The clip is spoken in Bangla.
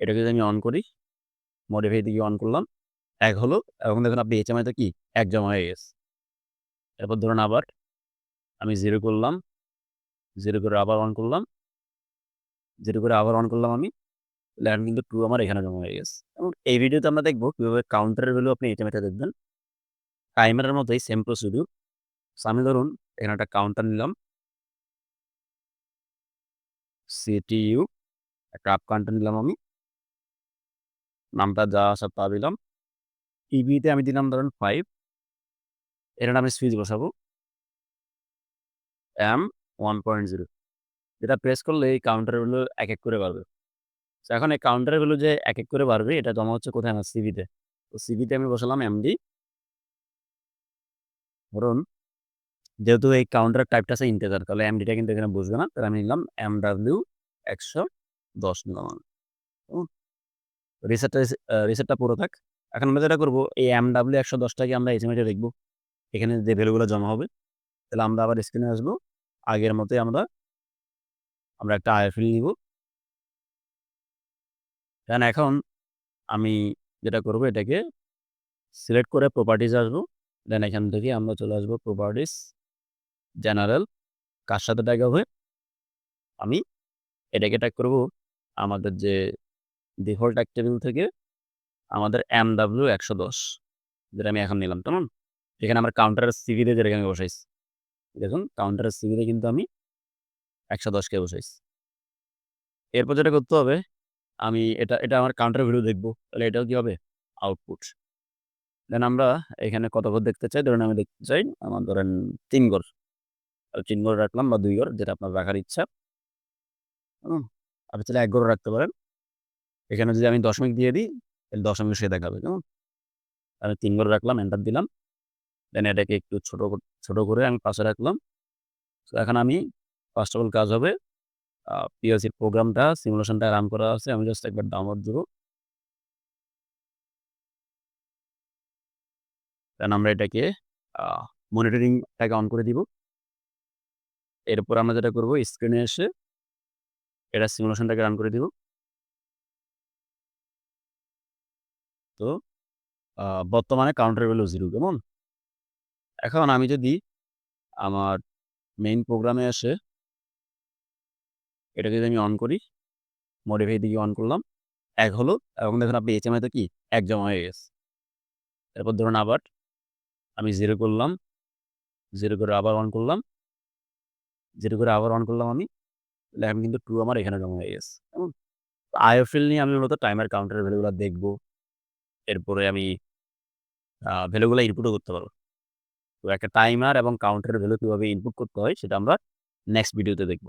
এটাকে যদি আমি অন করি মডিফাই দিকে অন করলাম, এক হলো এবং দেখুন আপনি এইচএমআইতে কি? এক জমা হয়ে গেছে। এরপর ধরুন আবার আমি জিরো করলাম জিরো করে আবার অন করলাম জিরো করে আবার অন করলাম আমি ল্যান্ড কিন্তু টু আমার এখানে জমা হয়ে গেছে। এবং এই ভিডিওতে আমরা দেখব কীভাবে কাউন্টারের ভ্যালু আপনি এইচএমআইতে দেখবেন। টাইমারের মতোই সেম প্রসিডিউর আমি ধরুন এখানে একটা কাউন্টার নিলাম। সিটিইউ একটা আপ কাউন্টার নিলাম আমি। নামটা যা সব তা দিলাম। ইবিতে আমি দিলাম ধরুন ফাইভ এর আমি সুইচ বসাবো। এম ওয়ান পয়েন্ট জিরো যেটা প্রেস করলে এই কাউন্টারের ভ্যালু এক এক করে বাড়বে। তো এখন এই কাউন্টারের ভ্যালু যে এক এক করে বাড়বে, এটা জমা হচ্ছে কোথায়? আমার সিবিতে তো। সিবিতে আমি বসালাম এমডি ধরুন, যেহেতু এই কাউন্টার টাইপটা আছে ইন্টেজার তাহলে এমডিটা কিন্তু এখানে বুঝবে না। তাহলে আমি নিলাম এম ডাব্লিউ একশো দশ নিলাম রিসেটটা রিসেটটা পুরো থাক। এখন আমরা যেটা করব, এই এম ডাব্লিউ একশো দশটাকে আমরা এসএমএটে দেখব এখানে যে ভ্যালুগুলো জমা হবে, তাহলে আমরা আবার স্ক্রিনে আসব। আগের মতোই আমরা আমরা একটা আইএফএল নিব। দেন এখন আমি যেটা করব, এটাকে সিলেক্ট করে প্রপার্টিজ আসব। দেন এখান থেকে আমরা চলে আসব প্রপার্টিস জেনারেল কার সাথে ট্যাগ হবে? আমি এটাকে ট্যাগ করব আমাদের যে ডিফল্ট ট্যাগ টেবিল থেকে আমাদের এম ডাব্লিউ একশো দশ, যেটা আমি এখন নিলাম, কেমন? এখানে আমার কাউন্টারের সিভিতে যেটা আমি বসাইছি। দেখুন কাউন্টারের সিভিতে কিন্তু আমি একশো দশকে বসাইছি। এরপর যেটা করতে হবে, আমি এটা এটা আমার কাউন্টার ভিডিও দেখব, তাহলে এটাও কি হবে? আউটপুট দেন আমরা এখানে কত ঘর দেখতে চাই? ধরেন আমি দেখতে চাই, আমার ধরেন তিন ঘর। তিন ঘর রাখলাম বা দুই ঘর, যেটা আপনার রাখার ইচ্ছা। আপনি চাইলে এক ঘর রাখতে পারেন। এখানে যদি আমি দশমিক দিয়ে দিই, তাহলে দশমিক সে দেখাবে, কেমন? আমি তিন ঘর রাখলাম এন্টার দিলাম। দেন এটাকে একটু ছোট ছোট করে আমি পাশে রাখলাম। তো এখন আমি ফার্স্ট অফ অল কাজ হবে পিএলসির প্রোগ্রামটা সিমুলেশনটা রান করা আছে, আমি জাস্ট একবার ডাউনলোড দেবো। দেন আমরা এটাকে মনিটরিংটাকে অন করে দিব। এরপর আমরা যেটা করব স্ক্রিনে এসে এটা সিমুলেশনটাকে রান করে দিব। তো বর্তমানে কাউন্টার ভ্যালু জিরো কেমন? এখন আমি যদি আমার মেইন প্রোগ্রামে এসে এটা যদি আমি অন করি মডিফাই দিকে অন করলাম, এক হলো, এবং দেখুন আপনি এইচএমআইতে কি? এক জমা হয়ে গেছে। এরপর ধরুন আবার আমি জিরো করলাম জিরো করে আবার অন করলাম জিরো করে আবার অন করলাম আমি এখন কিন্তু টু আমার এখানে জমা হয়ে গেছে, কেমন? আইএফএল নিয়ে আমি মূলত টাইমার কাউন্টারের ভ্যালুগুলো দেখব। এরপরে আমি ভ্যালুগুলো ইনপুটও করতে পারব। তো একটা টাইমার এবং কাউন্টারের ভ্যালু কীভাবে ইনপুট করতে হয় সেটা আমরা নেক্সট ভিডিওতে দেখব।